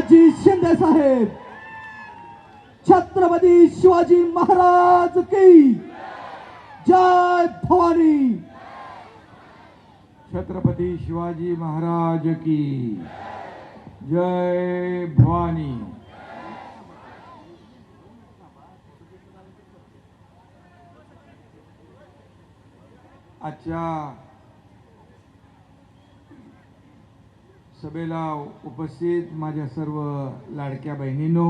जी शिंदे साहेब. छत्रपती शिवाजी महाराज की जय भवानी. छत्रपती शिवाजी महाराज की जय भवानी. आजच्या सभेला उपस्थित माझ्या सर्व लाडक्या बहिणीनो.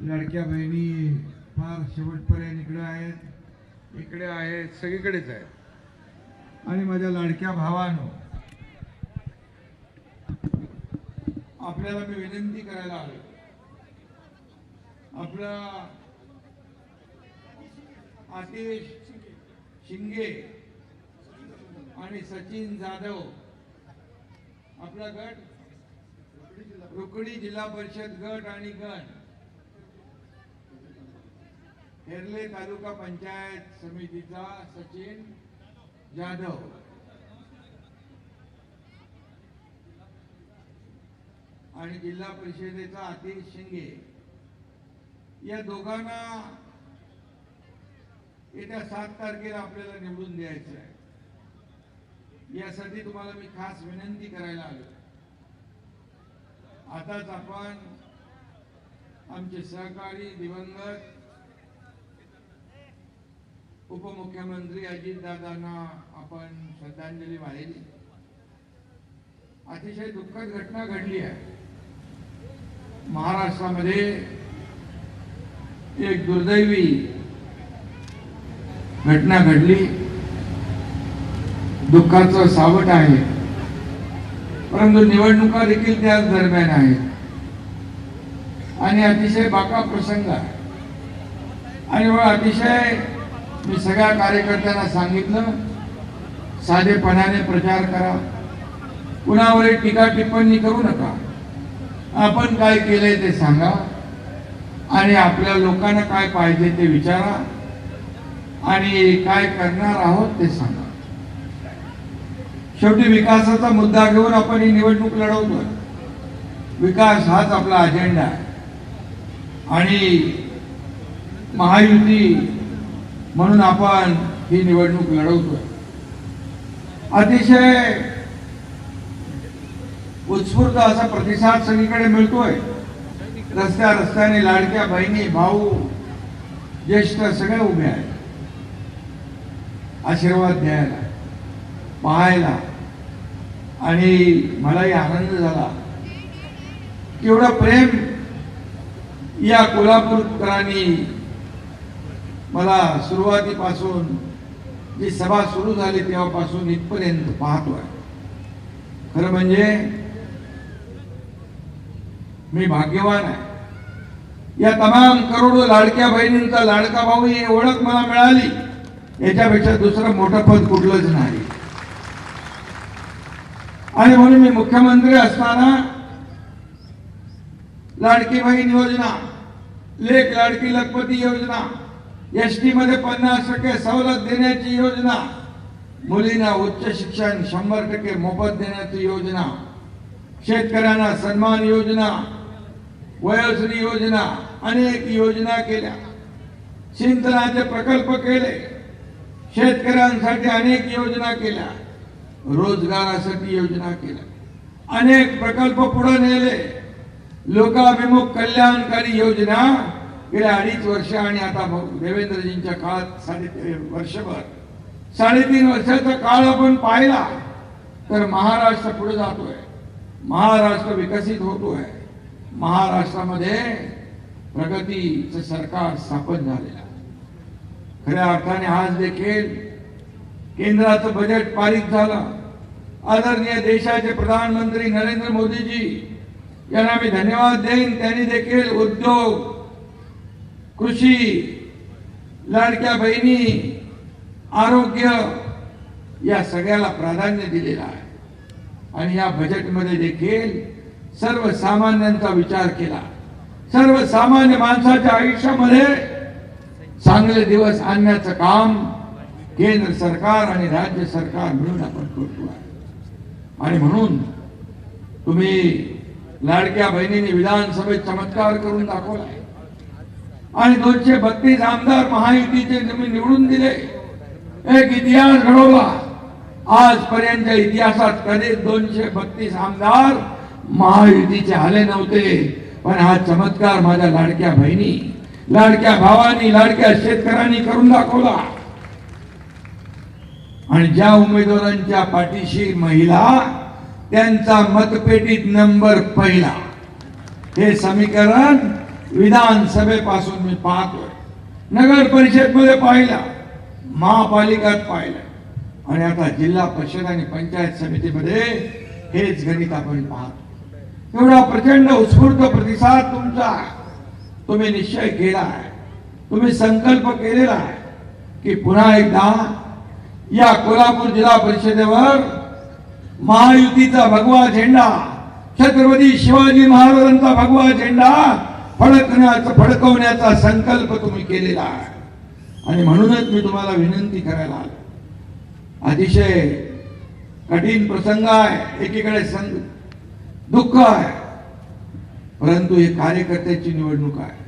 लाडक्या बहिणी फार शेवटपर्यंत इकडे आहेत. इकडे आहेत सगळीकडेच आहेत. आणि माझ्या लाडक्या भावानो आपल्याला मी विनंती करायला आलो आपला आतिश शिंगे आणि सचिन जाधव आपला गट? रुकडी जिल्हा परिषद गट आणि गट हेरले तालुका पंचायत समितीचा सचिन जाधव. आणि जिल्हा परिषदेचा आतिश शिंगे. या दोघांना येत्या सात तारखेला आपल्याला निवडून द्यायचं आहे यासाठी तुम्हाला मी खास विनंती करायला आलो. आताच आपण आमचे सहकारी दिवंगत उपमुख्यमंत्री अजितदादांना आपण श्रद्धांजली वाहिली. अतिशय दुःखद घटना घडली आहे. महाराष्ट्रामध्ये एक दुर्दैवी घटना घडली. दुःखाचं सावट आहे. परंतु निवडणुका देखील त्याच दरम्यान आहेत. आणि अतिशय बाका प्रसंग आहे. आणि मग अतिशय मी सगळ्या कार्यकर्त्यांना सांगितलं साधेपणाने प्रचार करा. कुणावरही टीका टिप्पणी करू नका. आपण काय केलंय ते सांगा. आणि आपल्या लोकांना काय पाहिजे ते विचारा. आणि काय करणार आहोत ते सांगा. शेवटी विकासाचा मुद्दा घेऊन आपण ही निवडणूक लढवतोय विकास हाच आपला अजेंडा आहे. आणि महायुती म्हणून आपण ही निवडणूक लढवतोय. अतिशय उत्स्फूर्त असा प्रतिसाद सगळीकडे मिळतोय. रस्त्या रस्त्याने लाडक्या बहिणी भाऊ ज्येष्ठ सगळे उभे आहेत. आशीर्वाद द्यायला पाहायला. आणि मलाही आनंद झाला. केवढं प्रेम या कोल्हापूरकरांनी मला सुरुवातीपासून जी सभा सुरू झाली तेव्हापासून इथपर्यंत पाहतो आहे खरं म्हणजे मी भाग्यवान आहे. या तमाम करोडो लाडक्या बहिणींचा लाडका भाऊ ही ओळख मला मिळाली. याच्यापेक्षा दुसरं मोठं पद कुठलंच नाही. आणि म्हणून मी मुख्यमंत्री असताना लाडकी बहीण योजना लेख लाडकी लखपती योजना एस टी मध्ये पन्नास टक्के सवलत देण्याची योजना मुलींना उच्च शिक्षण शंभर टक्के मोफत देण्याची योजना शेतकऱ्यांना सन्मान योजना वयोश्री योजना अनेक योजना केल्या. सिंचनाचे प्रकल्प केले. शेतकऱ्यांसाठी अनेक योजना केल्या. रोजगारासाठी योजना केल्या. अनेक प्रकल्प पुढे नेले. लोकाभिमुख कल्याणकारी योजना गेल्या अडीच वर्ष आणि आता देवेंद्रजींच्या काळात साडे वर्षभर. साडेतीन वर्षाचा काळ आपण पाहिला तर महाराष्ट्र पुढे जातोय. महाराष्ट्र विकसित होतोय. महाराष्ट्रामध्ये प्रगतीचं सरकार स्थापन झालेलं आहे. खऱ्या अर्थाने आज देखील केंद्राचं बजेट पारित झालं. आदरणीय देशाचे प्रधानमंत्री नरेंद्र मोदीजी यांना मी धन्यवाद देईन. त्यांनी देखील उद्योग कृषी लाडक्या बहिणी आरोग्य या सगळ्याला प्राधान्य दिलेलं आहे. आणि या बजेटमध्ये देखील सर्वसामान्यांचा विचार केला. सर्वसामान्य माणसाच्या आयुष्यामध्ये चांगले दिवस आणण्याचं काम केंद्र सरकार आणि राज्य सरकार मिळून आपण करतो आहे. आणि म्हणून तुम्ही लाडक्या बहिणीने विधानसभेत चमत्कार करून दाखवला आणि दोनशे बत्तीस आमदार महायुतीचे तुम्ही निवडून दिले. एक इतिहास घडवला. आजपर्यंत इतिहासात कधी दोनशे बत्तीस आमदार महायुतीचे आले नव्हते. पण हा चमत्कार माझ्या लाडक्या बहिणी लाडक्या भावानी लाडक्या शेतकऱ्यांनी करून दाखवला. आणि ज्या उमेदवारांच्या पाठीशी महिला त्यांचा मतपेटीत नंबर पहिला. हे समीकरण विधानसभेपासून मी पाहतोय. नगर परिषदमध्ये महापालिकात पाहिलं. आणि आता जिल्हा परिषद आणि पंचायत समितीमध्ये हेच गणित आपण पाहतो. एवढा प्रचंड उत्स्फूर्त प्रतिसाद तुमचा तुम्ही निश्चय केला आहे. तुम्ही संकल्प केलेला आहे की पुन्हा एकदा या कोल्हापूर जिल्हा परिषदेवर महायुतीचा भगवा झेंडा छत्रपती शिवाजी महाराजांचा भगवा झेंडा फडकण्याचा फडकवण्याचा संकल्प तुम्ही केलेला आहे. आणि म्हणूनच मी तुम्हाला विनंती करायला आलो. अतिशय कठीण प्रसंग आहे एकीकडे संग दुःख आहे परंतु हे कार्यकर्त्याची निवडणूक आहे.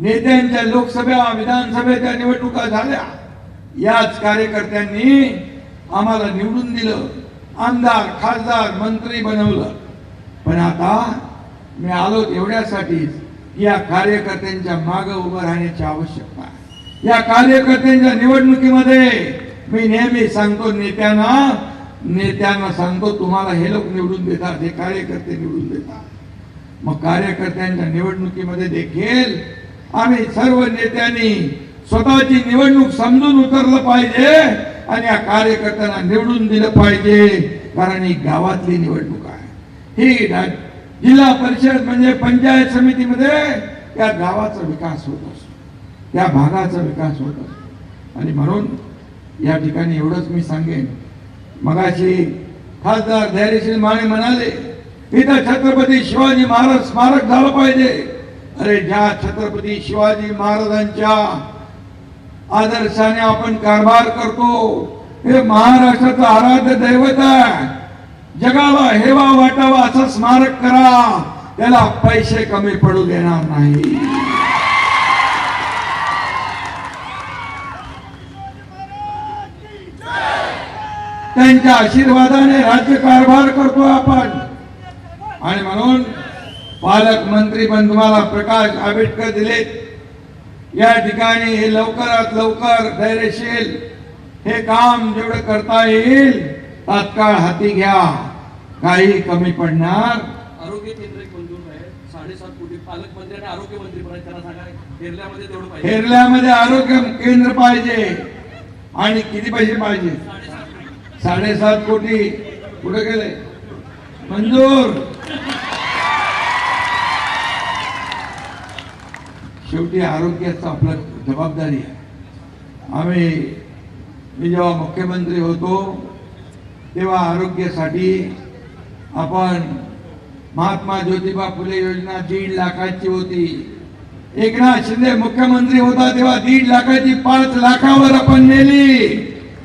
नेत्यांच्या लोकसभा विधानसभेच्या निवडणुका झाल्या. याच कार्यकर्त्यांनी आम्हाला निवडून दिलं आमदार खासदार मंत्री बनवलं. पण आता मी आलो एवढ्यासाठीच या कार्यकर्त्यांच्या माग उभं राहण्याची आवश्यकता आहे. या कार्यकर्त्यांच्या निवडणुकीमध्ये मी नेहमी सांगतो नेत्यांना नेत्यांना सांगतो तुम्हाला हे लोक निवडून देतात हे कार्यकर्ते निवडून देतात. मग कार्यकर्त्यांच्या निवडणुकीमध्ये देखील आम्ही सर्व नेत्यांनी स्वतःची निवडणूक समजून उतरलं पाहिजे आणि या कार्यकर्त्यांना निवडून दिलं पाहिजे. कारण ही गावातली निवडणूक आहे. ही जिल्हा परिषद म्हणजे पंचायत समितीमध्ये या गावाचा विकास होत असतो. त्या भागाचा विकास होत असतो. आणि म्हणून या ठिकाणी एवढंच मी सांगेन. मगाशी खासदार धैर्यशील माने म्हणाले इथं छत्रपती शिवाजी महाराज स्मारक झालं पाहिजे. अरे ज्या छत्रपती शिवाजी महाराजांच्या आदर्शाने आपण कारभार करतो. हे महाराष्ट्राचं आराध्य दैवत आहे. जगाला हेवा वाटावा असं स्मारक करा. त्याला पैसे कमी पडू देणार नाही. त्यांच्या आशीर्वादाने राज्य कारभार करतो आपण. आणि म्हणून पालकमंत्री पण तुम्हाला प्रकाश आंबेडकर दिलेत. या ठिकाणी हे लवकरात लवकर धैर्यशील हे काम जेवढं करता येईल तात्काळ हाती घ्या. काही कमी पडणार. आरोग्य केंद्र एक मंजूर आहे? साडेसात कोटी पालकमंत्री आणि आरोग्य मंत्री पण आहेत. त्यांना सांगा केरल्यामध्ये तेवढं पाहिजे. हेरल्यामध्ये आरोग्य केंद्र पाहिजे. आणि किती पैसे पाहिजे. साडेसात कोटी. कुठे गेले? मंजूर. शेवटी आरोग्याचं आपलं जबाबदारी आहे. आम्ही मी जेव्हा मुख्यमंत्री होतो तेव्हा आरोग्यासाठी आपण महात्मा ज्योतिबा फुले योजना दीड लाखाची होती. एकनाथ शिंदे मुख्यमंत्री होता तेव्हा दीड लाखाची पाच लाखावर आपण नेली.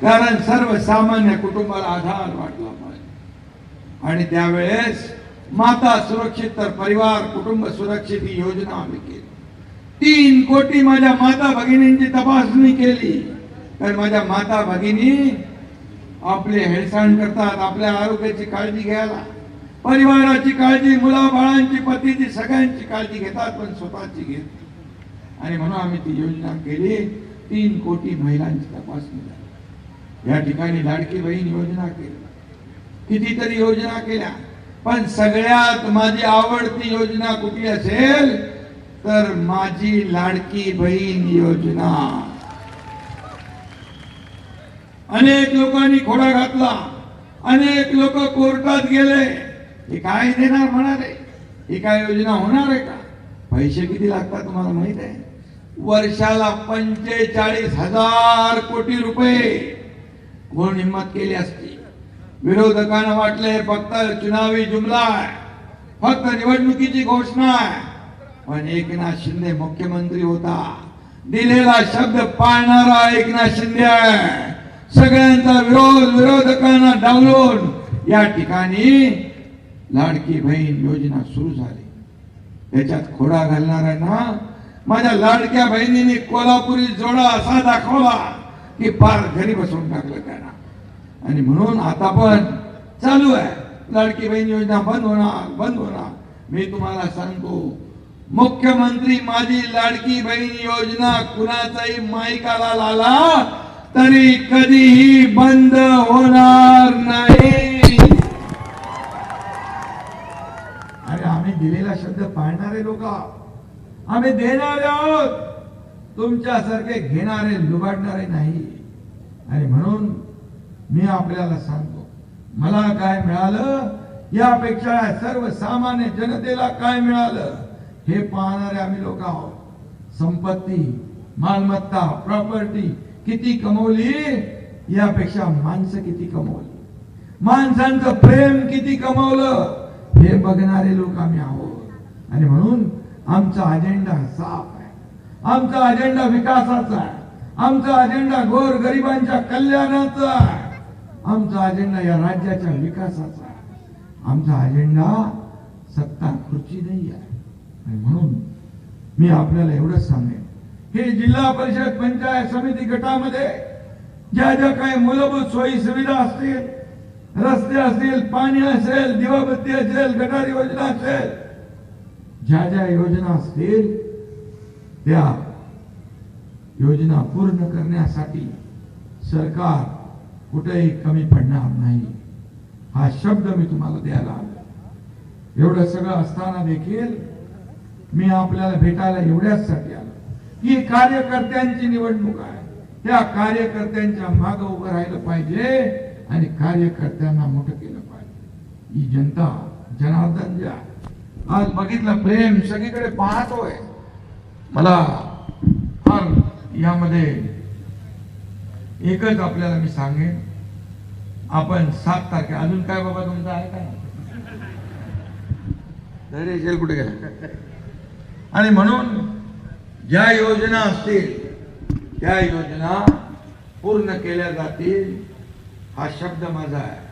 कारण सर्वसामान्य कुटुंबाला आधार वाटला पाहिजे. आणि त्यावेळेस माता सुरक्षित तर परिवार कुटुंब सुरक्षित ही योजना आम्ही केली. तीन कोटी माझ्या माता भगिनींची तपासणी केली. तर माझ्या माता भगिनी आपले हेळसाण करतात आपल्या आरोग्याची काळजी घ्यायला. परिवाराची काळजी मुलाबाळांची पतीची सगळ्यांची काळजी घेतात पण स्वतःची घेत आणि म्हणून आम्ही ती योजना केली. तीन कोटी महिलांची तपासणी झाली. या ठिकाणी लाडकी बहीण योजना केली. कितीतरी योजना केल्या. पण सगळ्यात माझी आवडती योजना कुठली असेल? तर माझी लाडकी बहीण योजना. अनेक लोकांनी खोडा घातला. अनेक लोक कोर्टात गेले. हे काय देणार म्हणाले? ही काय योजना होणार आहे का? पैसे किती लागतात तुम्हाला माहीत आहे? वर्षाला पंचेचाळीस हजार कोटी रुपये. कोण हिंमत केली असती? विरोधकांना वाटले फक्त चुनावी जुमला आहे. फक्त निवडणुकीची घोषणा आहे. पण एकनाथ शिंदे मुख्यमंत्री होता. दिलेला शब्द पाळणारा एकनाथ शिंदे आहे. सगळ्यांचा विरोध विरोधकांना डावलून या ठिकाणी लाडकी बहीण योजना सुरू झाली. त्याच्यात खोडा घालणाऱ्यांना माझ्या लाडक्या बहिणीने कोल्हापुरी जोडा असा दाखवला की पार घरी बसवून टाकलं त्यांना. आणि म्हणून आता पण चालू आहे. लाडकी बहीण योजना बंद होणार बंद होणार. मी तुम्हाला सांगतो मुख्यमंत्री माझी लाडकी बहीण योजना कुणाचाही माईकाला लाला तरी कधीही बंद होणार नाही. अरे आम्ही दिलेला शब्द पाळणारे लोक आम्ही देणारे आहोत. तुमच्यासारखे घेणारे लुबाडणारे नाही. आणि म्हणून मी आपल्याला सांगतो मला काय मिळालं? यापेक्षा सर्वसामान्य जनतेला काय मिळालं? हे पाहणारे आम्ही लोक आहोत. संपत्ती मालमत्ता प्रॉपर्टी किती कमवली? यापेक्षा माणसं किती कमवली? माणसांचं प्रेम किती कमवलं? हे बघणारे लोक आम्ही आहोत. आणि म्हणून आमचा अजेंडा साफ आहे. आमचा अजेंडा विकासाचा आहे. आमचा अजेंडा गोर गरिबांच्या कल्याणाचा आहे. आमचा अजेंडा या राज्याच्या विकासाचा आहे. आमचा अजेंडा सत्ता खुर्ची नाही आहे. आणि म्हणून मी आपल्याला एवढंच सांगेन. हे जिल्हा परिषद पंचायत समिती गटामध्ये ज्या ज्या काही मूलभूत सोयी सुविधा असतील रस्ते असतील पाणी असेल दिवाबत्ती असेल गटार योजना असेल ज्या ज्या योजना असतील त्या योजना पूर्ण करण्यासाठी सरकार कुठेही कमी पडणार नाही. हा शब्द मी तुम्हाला द्यायला आलो. एवढं सगळं असताना देखील मी आपल्याला भेटायला एवढ्याचसाठी आलो. ही कार्यकर्त्यांची निवडणूक आहे. त्या कार्यकर्त्यांच्या माग उभं राहिलं पाहिजे आणि कार्यकर्त्यांना मोठं केलं पाहिजे. ही जनता जनार्दन जे आज बघितलं प्रेम सगळीकडे पाहतोय. मला फार यामध्ये एकच आपल्याला मी सांगेन. आपण सात तारखे अजून काय बाबा तुमचं आहे का धैर्य कुठे गेला? आणि म्हणून ज्या योजना असतील त्या योजना पूर्ण केल्या जातील हा शब्द माझा आहे.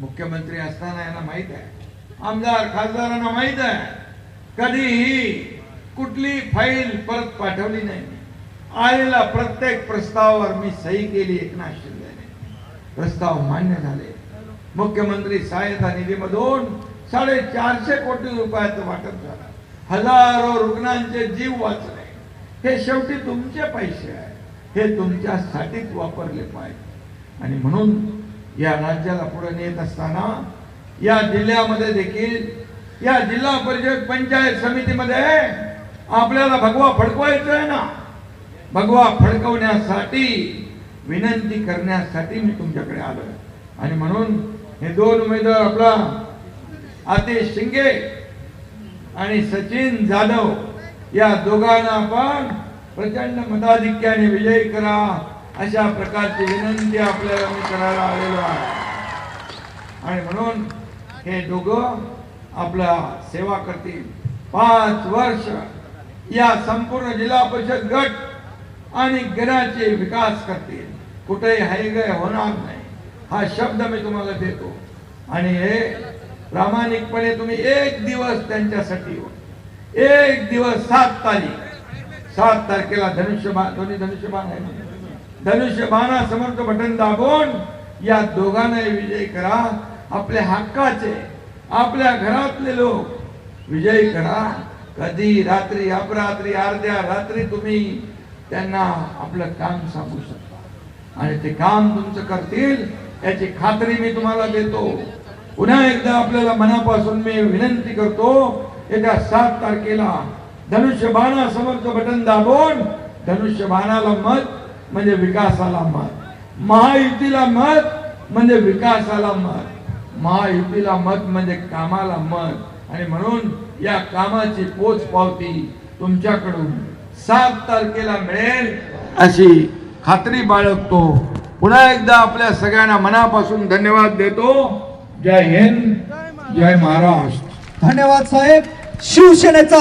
मुख्यमंत्री असताना यांना माहीत आहे. आमदार खासदारांना माहीत आहे. कधीही कुठली फाईल परत पाठवली नाही. आलेला प्रत्येक प्रस्तावावर मी सही केली एकनाथ शिंदेने प्रस्ताव मान्य झाले. मुख्यमंत्री सहायता निधीमधून साडेचारशे कोटी रुपयाचं वाटप झालं. हजारो रुग्णांचे जीव वाचले. हे शेवटी तुमचे पैसे आहे. हे तुमच्यासाठीच वापरले पाहिजे. आणि म्हणून या राज्याला पुढे नेत असताना या जिल्ह्यामध्ये देखील या जिल्हा परिषद पंचायत समितीमध्ये आपल्याला भगवा फडकवायचं आहे ना. भगवा फडकवण्यासाठी विनंती करण्यासाठी मी तुमच्याकडे आलो आणि म्हणून हे दोन उमेदवार आपला आतिश शिंगे आणि सचिन जाधव या दोघांना पण प्रचंड मताधिक्याने विजयी करा अशा प्रकारची विनंती आपल्याला मी करायला आलेलो आहे. आणि म्हणून हे दोघं आपला सेवा करतील. पाच वर्ष या संपूर्ण जिल्हा परिषद गट आणि गणाचे विकास करतील. कुठेही हायगय होणार नाही. हा शब्द मी तुम्हाला देतो. आणि हे प्रामाणिकपणे तुम्ही एक दिवस त्यांच्यासाठी एक दिवस सात तारीख सात तारखेला धनुष्यबाण दोन्ही धनुष्यबाण आहे धनुष्यबाणा समर्थ बटन दाबून या दोघांनाही विजय करा. आपल्या हक्काचे आपल्या घरातले लोक विजयी करा. कधी रात्री अपरात्री अर्ध्या रात्री तुम्ही त्यांना आपलं काम सांगू शकता. आणि ते काम तुमचं करतील याची खात्री मी तुम्हाला देतो. पुन्हा एकदा आपल्याला मनापासून मी विनंती करतो येत्या सात तारखेला धनुष्यबाणासमोरचं बटन दाबून धनुष्यबाणाला मत म्हणजे विकासाला मत. महायुतीला मत म्हणजे विकासाला मत. महायुतीला मत म्हणजे कामाला मत. आणि म्हणून या कामाची पोच पावती तुमच्याकडून सात तारखेला मिळेल अशी खात्री बाळगतो. पुन्हा एकदा आपल्या सगळ्यांना मनापासून धन्यवाद देतो. जय हिंद जय महाराष्ट्र. धन्यवाद साहेब. शिवसेनेचा